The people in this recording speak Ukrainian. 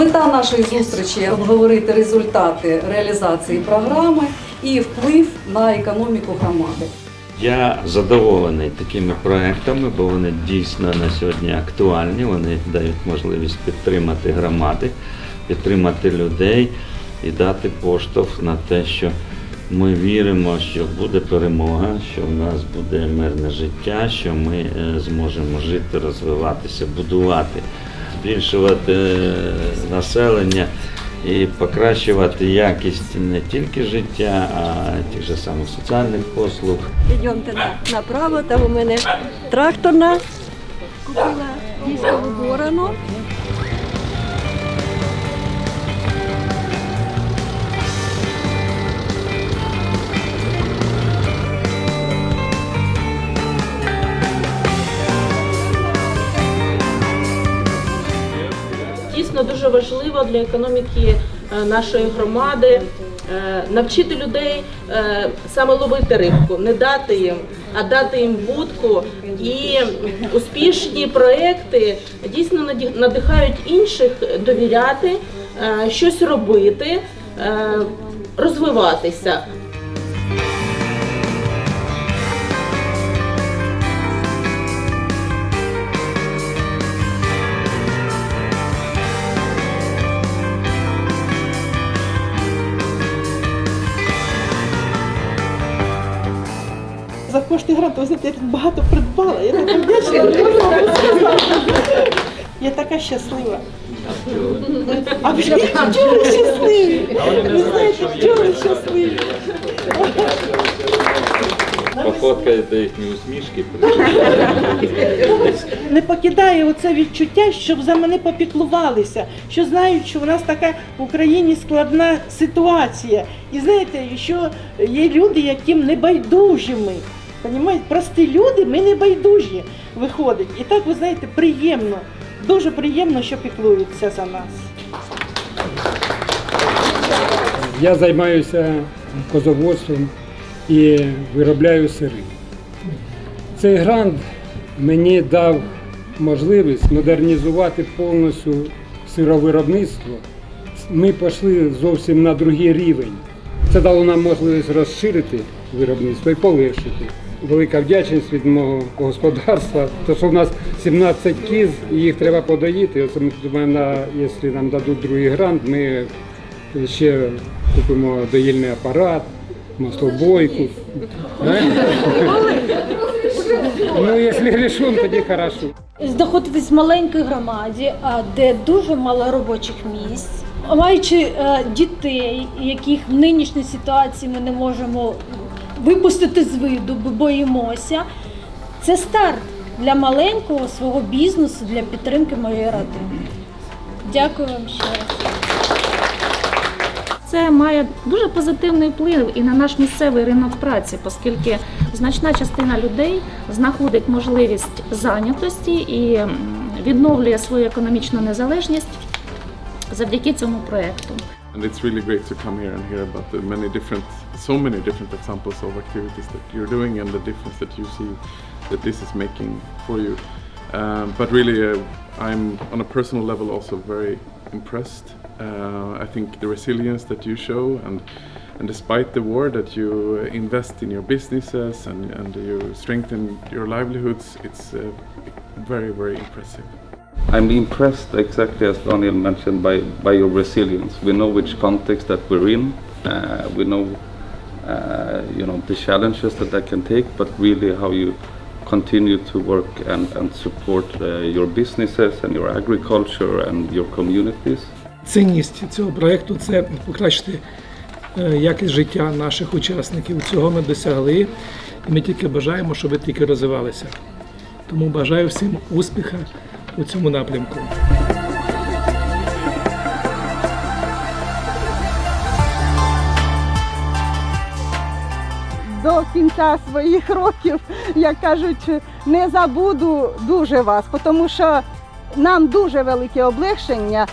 Мета нашої зустрічі обговорити результати реалізації програми і вплив на економіку громади. Я задоволений такими проектами, бо вони дійсно на сьогодні актуальні. Вони дають можливість підтримати громади, підтримати людей і дати поштовх на те, що ми віримо, що буде перемога, що в нас буде мирне життя, що ми е, зможемо жити, розвиватися, будувати, збільшувати е, населення і покращувати якість не тільки життя, а тих же самих соціальних послуг. Йдемте направо, там у мене тракторна купила дійсно борону. Дійсно дуже важливо для економіки е, нашої громади е, навчити людей е, саме ловити рибку, не дати їм, а дати їм вудку. І успішні проекти дійсно надихають інших довіряти, щось робити, розвиватися. За кошти гранту, я тут багато придбала. Я така вдячна. Я така щаслива. А ви чого щасливі? Ви знаєте, чого щасливі? Пофоткаєте їхні усмішки. Не покидає оце відчуття, щоб за мене попіклувалися, що знають, що в нас така в Україні складна ситуація. І знаєте, що є люди, яким не байдужі ми. Понімаєте? Прості люди, ми не байдужі виходить. І так, ви знаєте, приємно, дуже приємно, що піклуються за нас. Я займаюся козоводством і виробляю сири. Цей грант мені дав можливість модернізувати повністю сировиробництво. Ми пішли зовсім на другий рівень. Це дало нам можливість розширити виробництво і полегшити. Велика вдячність від мого господарства, тому що в нас 17 кіз, їх треба подоїти. Оце ми думаємо, на, якщо нам дадуть другий грант, ми ще купимо доїльний апарат, маслобойку. Ну, якщо рішун, тоді хорошо. знаходитись в маленькій громаді, де дуже мало робочих місць, маючи е, дітей, яких в нинішній ситуації ми не можемо випустити з виду, бо боїмося. Це старт для маленького свого бізнесу для підтримки моєї родини. Дякую вам ще раз. Це має дуже позитивний вплив і на наш місцевий ринок праці, оскільки значна частина людей знаходить можливість зайнятості і відновлює свою економічну незалежність завдяки цьому проекту. And it's really great to come here and hear about the many different, so many different examples of activities that you're doing and the difference that you see that this is making for you. Um, but really, uh, I'm on a personal level also very impressed. Uh, I think the resilience that you show and and despite the war that you uh, invest in your businesses and, and you strengthen your livelihoods, it's uh, very, very impressive. I'm impressed, exactly as Daniel mentioned, by, by your resilience. We know which context that we're in. Uh, we know, uh, you know, the challenges that that can take, but really how you continue to work and, and support uh, your businesses and your agriculture and your communities. Цінність цього проєкту це покращити е, якість життя наших учасників. Цього ми досягли, і ми тільки бажаємо, щоб ви тільки розвивалися. Тому бажаю всім успіха у цьому напрямку. До кінця своїх років, як кажуть, не забуду дуже вас, тому що нам дуже велике облегшення.